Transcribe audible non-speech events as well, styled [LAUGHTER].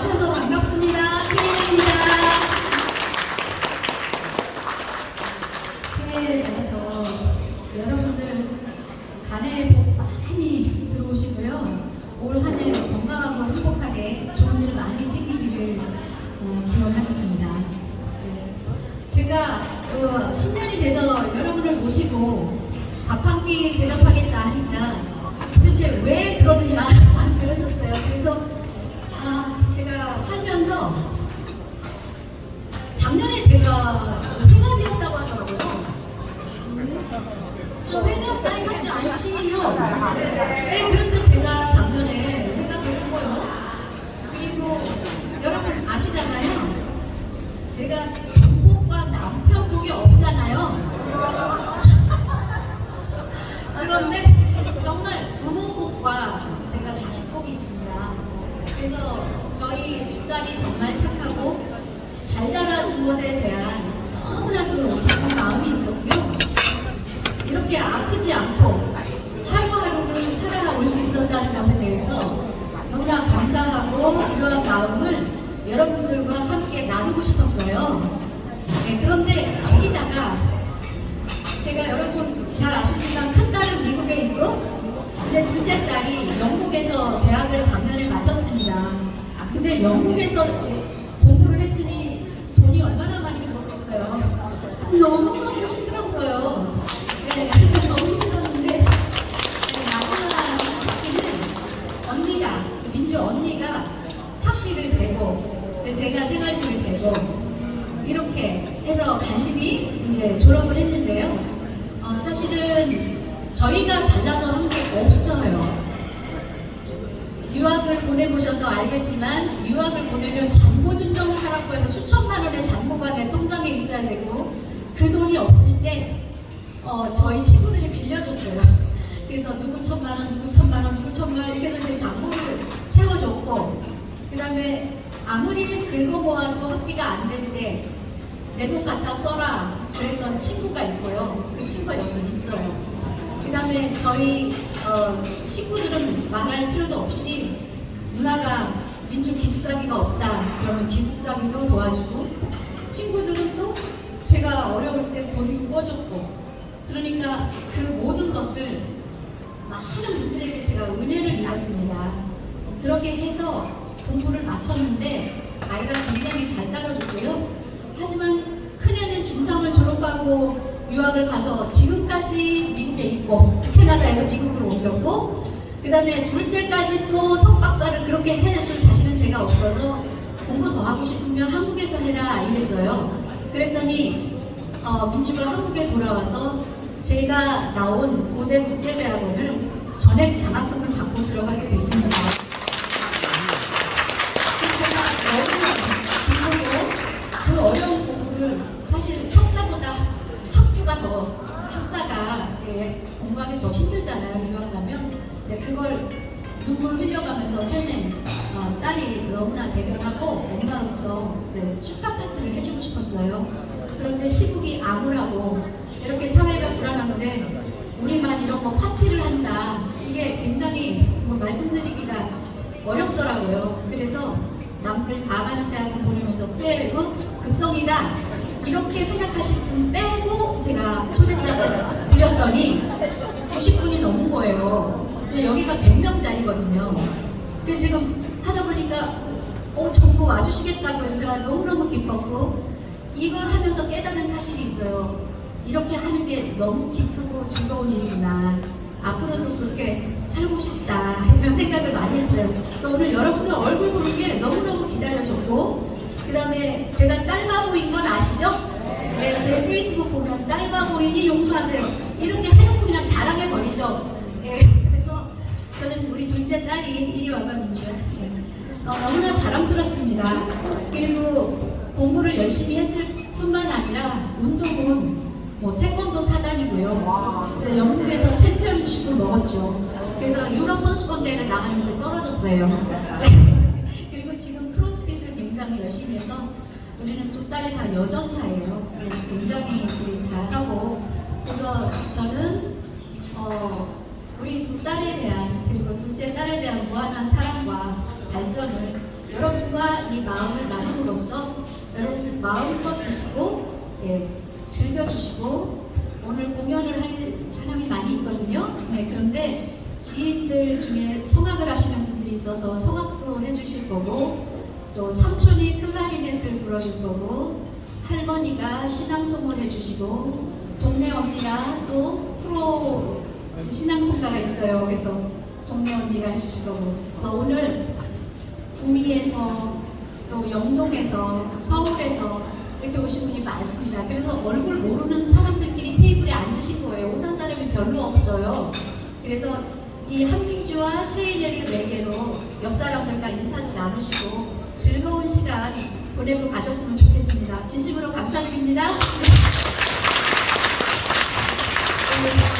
나와주셔서 반갑습니다. 케이입니다. 새해를 맞아서 여러분들 간에 복 많이 들어오시고요. 올 한 해 건강하고 행복하게 좋은 일 많이 생기기를 어, 기원하겠습니다. 네. 제가 그 신년이 돼서 여러분을 모시고 밥한끼 대접하겠다 하니까 저 나이 같지 않지요? 네, 그런데 제가 작년에 회감 됐고요. 그리고 여러분 아시잖아요. 제가 부복과 남편 복이 없잖아요. [LAUGHS] 그런데 정말 부모 복과 제가 자식 복이 있습니다. 그래서 저희 두 딸이 정말 착하고 잘 자라준 것에 대한 너무나도 기쁜 마음이 있었고요. 이렇게 아프지 않고 하루하루를 살아올 수 있었다는 것에 대해서 너무나 감사하고 이러한 마음을 여러분들과 함께 나누고 싶었어요. 네, 그런데 거기다가 제가 여러분 잘 아시지만 큰 딸은 미국에 있고 이제 둘째 딸이 영국에서 대학을 작년에 마쳤습니다. 아, 근데 영국에서 공부를 했으니 돈이 얼마나 많이 들었겠어요. 너무 제가 생활비를 대고 이렇게 해서 간신히 이제 졸업을 했는데요. 어, 사실은 저희가 달라서 한 게 없어요. 유학을 보내보셔서 알겠지만 유학을 보내면 잔고 증명을 하라고 해서 수천만 원의 잔고가 내 통장에 있어야 되고 그 돈이 없을 때 어, 저희 친구들이 빌려줬어요. [LAUGHS] 그래서 누구 천만 원, 누구 천만 원, 누구 천만 원 이렇게 해서 제 잔고를 채워줬고 그 다음에 아무리 긁어 모아도 학비가 안될때내돈 갖다 써라 그랬던 친구가 있고요. 그 친구가 여기 있어요. 그 다음에 저희 어, 식구들은 말할 필요도 없이 누나가 민주 기숙사비가 없다 그러면 기숙사비도 도와주고 친구들은 또 제가 어려울 때 돈이 구워줬고 그러니까 그 모든 것을 많은 분들에게 제가 은혜를 입었습니다. 그렇게 해서 공부를 마쳤는데 아이가 굉장히 잘 따라줬고요. 하지만 큰애는 중3을 졸업하고 유학을 가서 지금까지 미국에 있고 캐나다에서 미국으로 옮겼고 그 다음에 둘째까지 또 석박사를 그렇게 해줄 자신은 제가 없어서 공부 더 하고 싶으면 한국에서 해라 이랬어요. 그랬더니 어, 민주가 한국에 돌아와서 제가 나온 고대 국제대학원을 전액 장학금을 받고 들어가게 됐습니다. 예, 공부하기 더 힘들잖아요. 유학 가면. 네, 그걸 눈물 흘려가면서 해낸 어, 딸이 너무나 대견하고 엄마로서 이제 축하 파티를 해주고 싶었어요. 그런데 시국이 암울하고 이렇게 사회가 불안한데 우리만 이런 거 파티를 한다. 이게 굉장히 뭐 말씀드리기가 어렵더라고요. 그래서 남들 다 가는 대학을 보내면서 빼고 극성이다. 이렇게 생각하실 분 빼고 제가 초대장을 드렸더니 90분이 넘은 거예요. 근데 여기가 100명짜리거든요. 그래서 지금 하다 보니까 어 전부 와주시겠다고 해서 너무너무 기뻤고 이걸 하면서 깨달은 사실이 있어요. 이렇게 하는 게 너무 기쁘고 즐거운 일이구나. 앞으로도 그렇게 살고 싶다 이런 생각을 많이 했어요. 그래서 오늘 여러분들 얼굴 보는 게 너무너무 기다려졌고 그 다음에 제가 딸바보인 건 아시죠? 네, 제 페이스북 보면 딸바보이니 용서하세요. 이렇게 해놓고 그냥 자랑해 버리죠. 네, 그래서 저는 우리 둘째 딸이 이리 와봐 민주야. 네. 어, 너무나 자랑스럽습니다. 그리고 공부를 열심히 했을 뿐만 아니라 운동은 뭐 태권도 사단이고요. 네, 영국에서 챔피언십도 먹었죠. 그래서 유럽 선수권 대회를 나갔는데 떨어졌어요. [LAUGHS] 그리고 지금 크로스핏을 굉장히 열심히 해서 우리는 두 딸이 다 여전사예요. 네, 굉장히 잘하고 그래서 저는 어, 우리 두 딸에 대한 그리고 둘째 딸에 대한 무한한 사랑과 발전을 여러분과 이 마음을 나눔으로써 여러분 마음껏 드시고 예, 즐겨주시고 오늘 공연을 할 사람이 많이 있거든요. 네, 그런데 지인들 중에 성악을 하시는 분들이 있어서 성악도 해주실 거고 또 삼촌이 클라리넷을 불어줄 거고 할머니가 신앙송을 해주시고 동네 언니가 또 프로 신앙송가가 있어요. 그래서 동네 언니가 해주실 거고 그래서 오늘 구미에서 또 영동에서 서울에서 이렇게 오신 분이 많습니다. 그래서 얼굴 모르는 사람들끼리 테이블에 앉으신 거예요. 오산 사람이 별로 없어요. 그래서 이 한민주와 최인열을 매개로 옆 사람들과 인사도 나누시고 즐거운 시간 보내고 가셨으면 좋겠습니다. 진심으로 감사드립니다. Thank you.